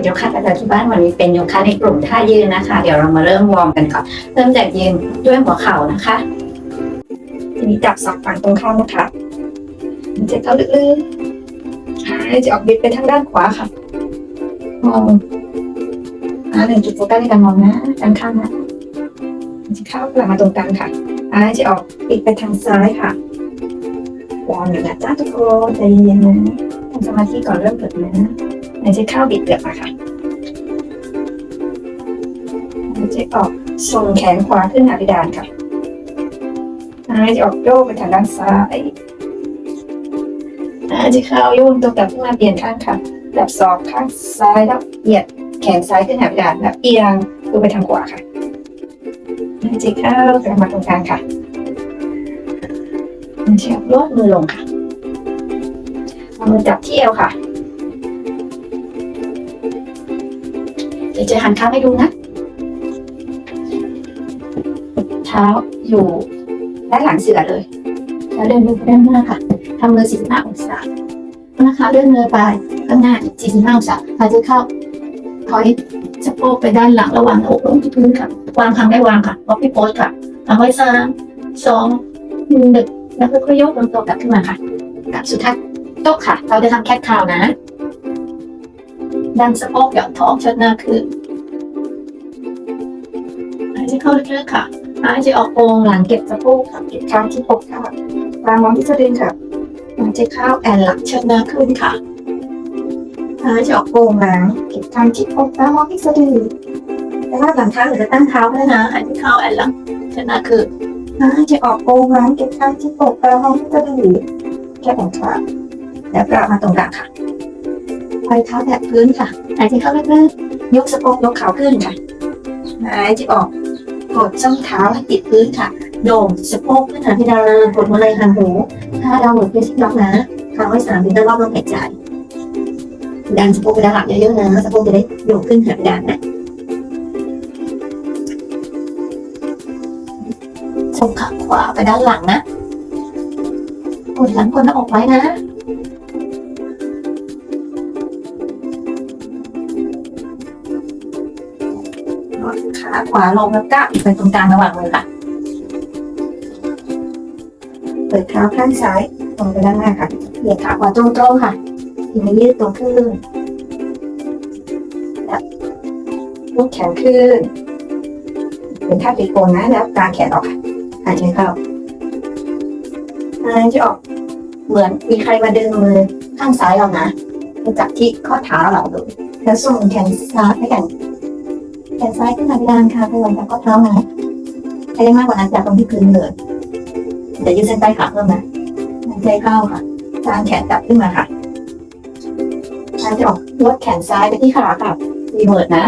ทย์โยคะประจำที่บ้านวันนี้เป็นโยคะในกลุ่มท่ายืนนะคะ เดี๋ยวเรามาเริ่มวอร์มกันก่อนเริ่มจากยืนด้วยหัวเข่านะคะทีนี้จับสองฝั่งตรงข้ามนะคะมันจเข้าลึกๆหายใจออกบิดไปทางด้านขวาค่ะมองอ่าหนึ่งจุดโฟกัสในการมองนะด้านข้างนะมันจเข้ากลับมาตรงกลางค่ะหายใจออกบิดไปทางซ้ายค่ะวางอยู่นะจ้าทุกคนใจเย็นๆนะทำสมาธิก่อนเริ่มฝึกนะ หายใจเข้าบิดเกือบมาค่ะหายใจออกส่งแขนขวาขึ้นหาเพดานค่ะหายใจออกโยกไปทางด้านซ้ายหายใจเข้าโยกตัวกลับขึ้นมาเปลี่ยนข้างค่ะแบบศอกข้างซ้ายแล้วเหยียดแขนซ้ายขึ้นหาเพดานแบบเอียงตัวไปทางขวาค่ะหายใจเข้ากลับมาตรงกลางค่ะหายใจออกลดมือลงค่ะเอามือจับที่เอวค่ะ ดี๋ยวจะหันข้างให้ดูนะ เท้าอยู่ด้านหลังเสือเลย แล้วเดินไปด้านหน้าค่ะทำมือ45องศานะคะเลื่อนมือไปข้างหน้าอีก45องศาหายใจเข้าถอยสะโพกไปด้านหลังระหว่างอกลงที่พื้นค่ะ วางคางได้วางค่ะล็อกที่โพสค่ะเอาไว้สามสองหนึ่งแล้วค่อยๆยกลำตัวกลับขึ้นมาค่ะกลับสุดท้ายโต๊ะค่ะ เราจะทำแคทคาวนะ ดันสะโพกหย่อนท้องเชิดหน้าขึ้นหายใจเข้าลึกๆค่ะหายใจออกโองหลังเก็บสะโพกค่ะเก็บข้างที่อกค่ะวางมองที่สะดือค่ะหายใจเข้าแอนหลังเชิดหน้าขึ้นค่ะหายใจออกโองหลังเก็บข้างที่อกวางมองที่สะดือแต่ว่าหลังเท้าหรือจะตั้งเท้าได้นะหายใจเข้าแอนหลังเชิดหน้าขึ้นหายใจออกโองหลังเก็บข้างที่อกวางมองที่สะดือแค่แขนขาแล้วกลับมาตรงกลางค่ะ ปล่อยเท้าแตะพื้นค่ะ หายใจเข้าลึกๆ ยกสะโพกยกขาขึ้นค่ะ หายใจออก กดส้นเท้าให้ติดพื้นค่ะ โด่งสะโพกขึ้นหาเพดานเลยกดหัวไหล่หางหู ถ้าเราหมุนไปที่ล็อกนะค้างไว้สามถึงรอบลมหายใจ ดันสะโพกไปด้านหลังเยอะๆนะ สะโพกจะได้โยกขึ้นหาเพดานนะส่งขาขวาไปด้านหลังนะ กดหลังกดหน้าอกไว้นะ ขาขวาลงแล้วก้าวไปตรงกลางระหว่างมือค่ะ เปิดเท้าข้างซ้ายตรงไปด้านหน้าค่ะ เหยียดขาขวาตรงๆค่ะทีนี้ยืดตัวขึ้นแล้วยกแขนขึ้น เป็นท่าตีโกนนะแล้วกางแขนออกค่ะหายใจเข้าหายใจออก เหมือนมีใครมาดึงมือข้างซ้ายเรานะจับที่ข้อเท้าเราดูแล้วส่งแขนซ้ายให้กัน แขนซ้ายขึ้นมาที่ด้านค่ะไปวางกับข้อเท้านะใครได้มากกว่านั้นจับตรงที่พื้นเลยเดี๋ยวยืดเส้นใต้ขาเพิ่มนะหายใจเข้าค่ะกางแขนกลับขึ้นมาค่ะหายใจออกลดแขนซ้ายไปที่ขาค่ะรีเวิร์ดนะ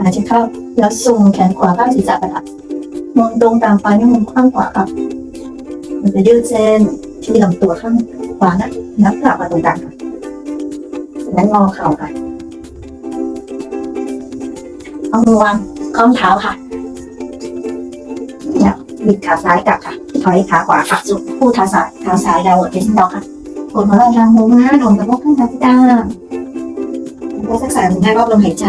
หายใจเข้าแล้วส่งแขนขวาข้างศีรษะไปค่ะมองตรงตามปลายนิ้วมือข้างขวาค่ะมันจะยืดเส้นที่ลำตัวข้างขวานะแล้วกลับมาตรงกลางค่ะนั้นงอเข่าค่ะ เอามือวางข้อมเท้าค่ะเนี่ยบิดขาซ้ายกลับค่ะ ถอยขาขวาค่ะสุดคู่เท้าซ้ายเท้าซ้ายดาวน์เป็นดาวค่ะกดมาล่ทางหูนะโดนกระโปงข้างซ้ายที่ด้านแล้วสักสามถึงห้ารอบลมหายใจ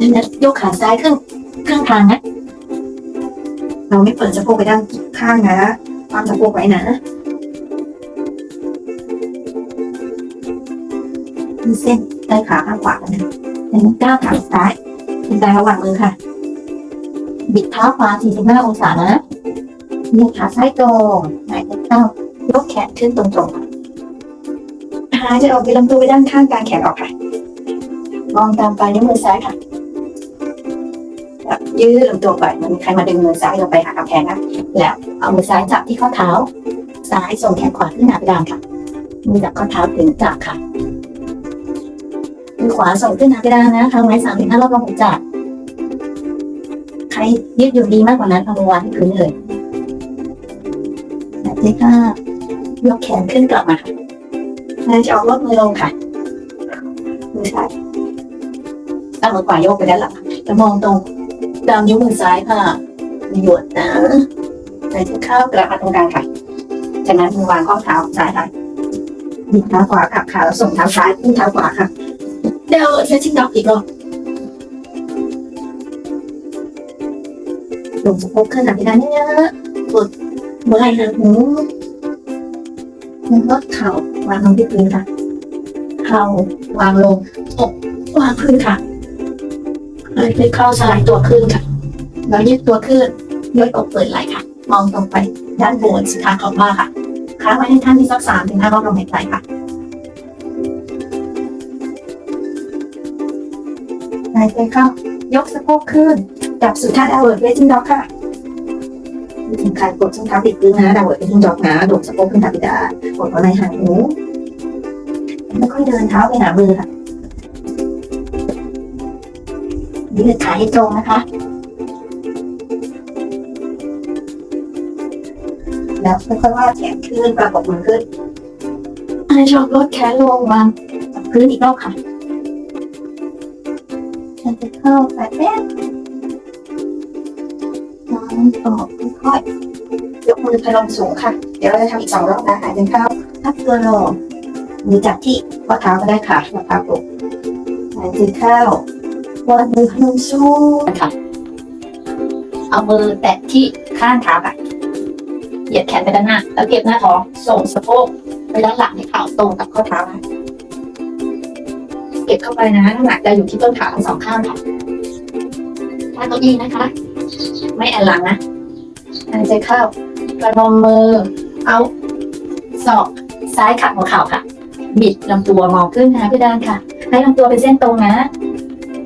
ดังนั้นยกขาซ้ายครึ่งครึ่งทางนะ เราไม่เปิดสะโพกไปด้านข้างนะวางสะโพกไว้นะ มีเส้นใต้ขาข้างขวานะดังนั้นก้าวขาซ้ายเป็นการระหว่างมือค่ะ บิดเท้าขวา45องศานะเหยียดขาซ้ายตรงหายใจเข้ายกแขนขึ้นตรงๆหายใจออกไปลำตัวไปด้านข้างกลางแขนออกค่ะ มองตามปลายนิ้วมือซ้ายค่ะยืดลำตัวไปมันมีใครมาดึงมือซ้ายเราไปหากำแพงนะแล้วเอามือซ้ายจับที่ข้อเท้า ซ้ายส่งแขนขวาขึ้นหน้าเพดานค่ะมือจับข้อเท้าถึงจับค่ะ มือขวาส่งขึ้นหาเพดานนะทำไว้สามถึงห้ารอบลมหายใจใครยืดหยุ่นดีมากกว่านั้นเอามือวางที่พื้นเลยหายใจเข้ายกแขนขึ้นกลับมาค่ะหายใจออกลดมือลงค่ะมือซ้ายตั้งมือขวายกไปด้านหลังจะมองตรงดามนิ้วมือซ้ายค่ะหยดนะหายใจเข้ากลับมาตรงกลางค่ะจากนั้นมือวางข้อเท้าซ้ายค่ะหยิบเท้าขวากลับค่ะแล้วส่งเท้าซ้ายขึ้นเท้าขวาค่ะ เดี๋ยวเซชิ่งด็อกอีกรอบลงสะโพกขึ้นหลังที่ด้านเยอะๆกดหัวไหล่หางหูแล้วก็เข่าวางลงที่พื้นค่ะ เข่าวางลงอกวางพื้นค่ะเลยไปเข้าสลด์ตัวขึ้นค่ะ แล้วยืดตัวขึ้นยกอกเปิดไหล่ค่ะ มองตรงไปด้านบนสุดทาขอบมาค่ะค้างไว้ให้ท่านที่สักสามถึงห้ารอบลมหายใจค่ะ หายใจเข้ายกสะโพกขึ้นจับสุดท่าดาวเวิร์ดเวจิ้งด็อกค่ะถึงคลายกดส้นเท้าติดพื้นนะดาวเวิร์ดเวจิ้งด็อกนะโดดสะโพกขึ้นทับบิดากดหัวไหล่หางหูแล้วค่อยเดินเท้าไปหามือค่ะยืดขาให้ตรงนะคะ แล้วค่อยๆวาดแขนขึ้นประกบมือขึ้นไอชอบลดแขนลงวางกับพื้นอีกรอบค่ะฉันจะ เข้าแปดแป๊บวางออกค่อยยกมือพนมสูงค่ะ เดี๋ยวเราจะทำอีกสองรอบนะหายใจเข้าพับตัวลงมือจับที่ข้อเท้าก็ได้ค่ะแล้วพับลงหายใจเข้าวางมือพนมสูงค่ะ เอามือแตะที่ข้างเท้าค่ะเหยียดแขนไปด้านหน้า แล้วเก็บหน้าท้อง ส่งสะโพกไปด้านหลังให้เข่าตรงกับข้อเท้านะ ก็บเข้าไปนะน้ำหนักจะอยู่ที่ต้นขาทั้งสองข้างค่ะท่าเก้าอี้นะคะ ไม่แอนหลังนะหายใจเข้าประนมมือ เอาศอกซ้ายขัดหัวเข่าค่ะ บิดลำตัวมองขึ้นนะพี่ด้านค่ะ ให้ลำตัวเป็นเส้นตรงนะ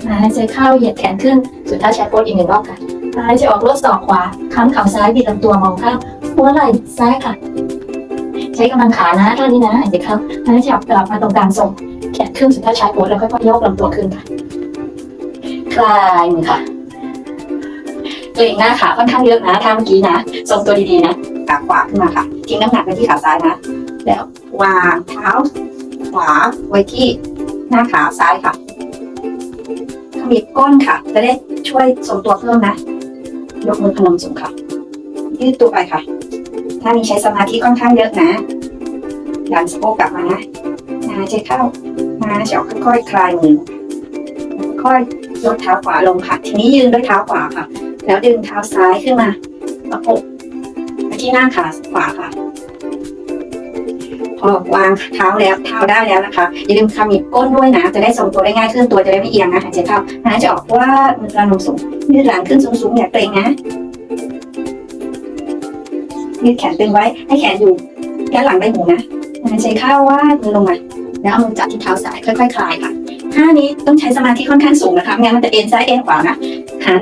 หายใจเข้าเหยียดแขนขึ้น สุดท้ายใช้โพสอีกหนึ่งรอบค่ะหายใจออกลดศอกขวาค้ำเข่าซ้ายบิดลำตัวมองข้างหัวไหล่ซ้ายค่ะ ใช้กำลังขานะท่านี้นะหายใจเข้าหายใจออกกลับมาตรงกลางส่ง แขนขึ้นสุดท้ายใช้โพสแล้วค่อยๆยกลำตัวขึ้นค่ะ คลายมือค่ะเกรงหน้าขาค่อนข้างเยอะนะท่าเมื่อกี้นะทรงตัวดีๆนะขาขวาขึ้นมาค่ะ ทิ้งน้ำหนักไปที่ขาซ้ายนะ แล้ววางเท้าขวาไว้ที่หน้าขาซ้ายค่ะขมิบก้นค่ะ จะได้ช่วยทรงตัวเพิ่มนะ ยกมือพนมสูงค่ะ ยืดตัวไปค่ะ ถ้ามีใช้สมาธิค่อนข้างเยอะนะดันสะโพกกลับมานะหายใจเข้า มาจะออกค่อยๆคลายมือค่อยยกเท้าขวาลงค่ะ ทีนี้ยืนด้วยเท้าขวาค่ะ แล้วดึงเท้าซ้ายขึ้นมาประกบที่หน้าขาขวาค่ะ พอวางเท้าแล้วเท้าได้แล้วนะคะ อย่าลืมขมิบก้นด้วยนะ จะได้ทรงตัวได้ง่ายขึ้นตัวจะได้ไม่เอียงนะหายใจเข้าหายใจออกว่ามือกลางลงสูงยืดหลังขึ้นสูงๆอย่าเกรงนะยืดแขนตึงไว้ให้แขนอยู่แค่หลังใบหูนะหายใจเข้าว่ามือลงมา แล้วเอามือจับที่เท้าซ้ายค่อย ๆ คลายค่ะท่านี้ต้องใช้สมาธิค่อนข้างสูงนะคะงั้นมันจะเอ็นซ้ายเอ็นขวานะหา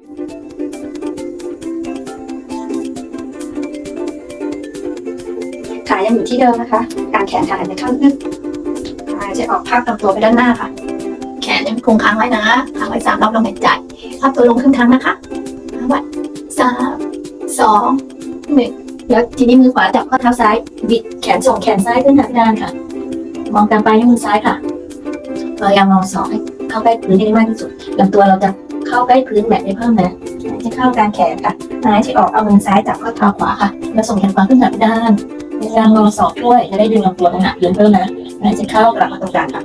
ขายังอยู่ที่เดิมนะคะ การแขนขาจะเข้าลึกหายใจออกพับลำตัวไปด้านหน้าค่ะ แขนยังคงค้างไว้นะค้างไว้สามรอบลมหายใจพับตัวลงครึ่งครั้งนะคะค้างไว้สามสองหนึ่งแล้วทีนี้มือขวาจับข้อเท้าซ้าย บิดแขนส่งแขนซ้ายขึ้นหาพี่ดานค่ะ มองตามไปที่มือซ้ายค่ะพยายามมองสองให้เข้าใกล้พื้นให้ได้มากที่สุดลำตัวเราจะเข้าใกล้พื้นแบบไม่เพิ่มนะหายใจเข้ากลางแขนค่ะหายใจออกเอามือซ้ายจับข้อเท้าขวาค่ะแล้วส่งแขนขวาขึ้นหาพี่ดานพยายามมองสองช่วยจะได้ดึงลำตัวตรงหนักพื้นเพิ่มนะหายใจเข้ากลับมาตรงกลางค่ะ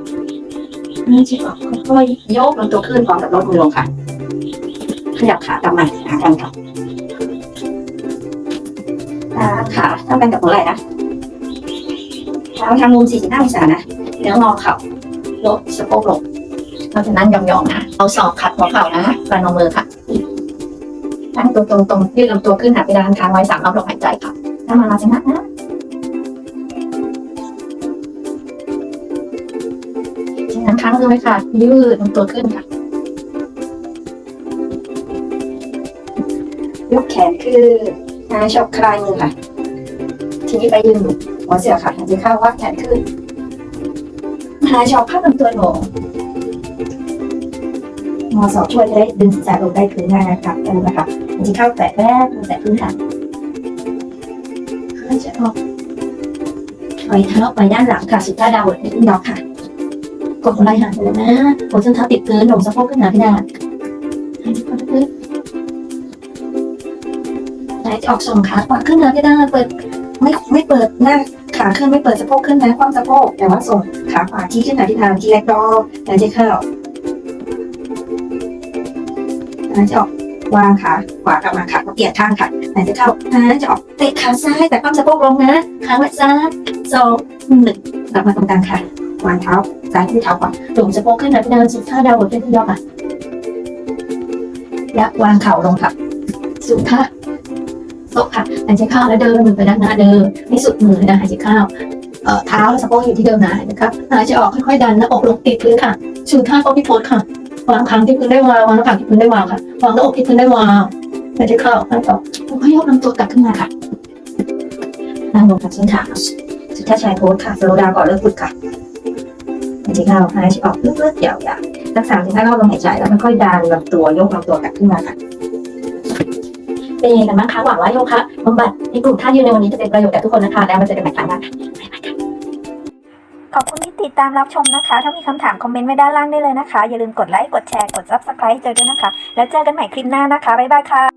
หายใจออกค่อยๆยกลำตัวขึ้นพร้อมกับลดมือลงค่ะขยับขากลับมาหากันค่ะอ่าขาเท่ากันกับหัวไหล่นะ เท้าทำมุม 45 องศานะแล้วงอเข่าลดสะโพกลงเราจะนั่งยองๆนะ เอาศอกขัดหัวเข่านะประนมมือค่ะตั้งตัวตรงๆยืดลำตัวขึ้นหาไปด้านค้างไว้สามรอบลมหายใจค่ะถ้ามาลาชนะนะฉะนั้นครั้งเลยค่ะ ยืดลำตัวขึ้นค่ะ ยกแขนขึ้นนะชอบคลายมือค่ะ ทีนี้ไปยืนอยู่ หัวเสือค่ะหายใจเข้าวัดแขนขึ้นหายใจออกพับลำตัวลงงอศอกช่วยจะได้ดึงศีรษะลงได้พื้นได้นะคะเออนะคะหายใจเข้าแตะแรกแตะพื้นค่ะหายใจออกถอยเท้าไปด้านหลังค่ะสุดท้ายดาวน์ในอุ้งดอกค่ะ กดไหล่หางหูนะกดส้นเท้าติดพื้นหลงสะโพกขึ้นหนาพี่ดาหายใจเข้าลึกๆหายใจออกส่งขาขวาขึ้นหนาพี่ดาเปิดไม่ไม่เปิดหน้า ขาขึ้นไม่เปิดสะโพกขึ้นนะคว่ำสะโพกแต่ว่าส่งขาขวาที่ขึ้นหาที่ทางที่แรกดอหายใจเข้าหายใจออกวางขาขวากลับมาขาก็เปลี่ยนข้างค่ะหายใจเข้าหายใจออกเตะขาซ้ายแต่คว่ำสะโพกลงนะขาไว้ซ้ายสองหนึ่งกลับมาตรงกลางค่ะวางเท้าซ้ายที่เท้าขวาจุ่มสะโพกขึ้นหาที่เดินสุดท่าดาวบนเป็นที่ย่อค่ะและวางเข่าลงค่ะสุดท่าโต๊ะค่ะ หายใจเข้าแล้วเดินมือไปด้านหน้าเดินให้สุดมือนะหายใจเข้าเอ่อเท้าและสะโพกอยู่ที่เดิมนะนะครับหายใจออกค่อยๆดันหน้าอกลงติดพื้นค่ะชูท่าโป๊พิโพสค่ะวางคางที่พื้นได้วางวางหน้าผากที่พื้นได้วางค่ะวางหน้าอกที่พื้นได้วางหายใจเข้าหายใจออกค่อยยกลำตัวกลับขึ้นมาค่ะนั่งลงกับชิ้นขาสุดท้ายชายโพสค่ะสโลดาวก่อนเริ่มฝึกค่ะหายใจเข้าหายใจออกลึกๆยาวๆสักสามถึงห้ารอบลมหายใจแล้วค่อยๆดันลำตัวยกลำตัวกลับขึ้นมาค่ะ เป็นยังไงกันบ้างคะหวังว่าโยคะบำบัดในกลุ่มท่ายืนในวันนี้จะเป็นประโยชน์กับทุกคนนะคะ แล้วมาเจอกันใหม่ครั้งหน้าค่ะขอบคุณที่ติดตามรับชมนะคะ ถ้ามีคำถามคอมเมนต์ไว้ด้านล่างได้เลยนะคะ อย่าลืมกดไลค์ กดแชร์ กด subscribe เจอด้วยนะคะ แล้วเจอกันใหม่คลิปหน้านะคะ บ๊ายบายค่ะ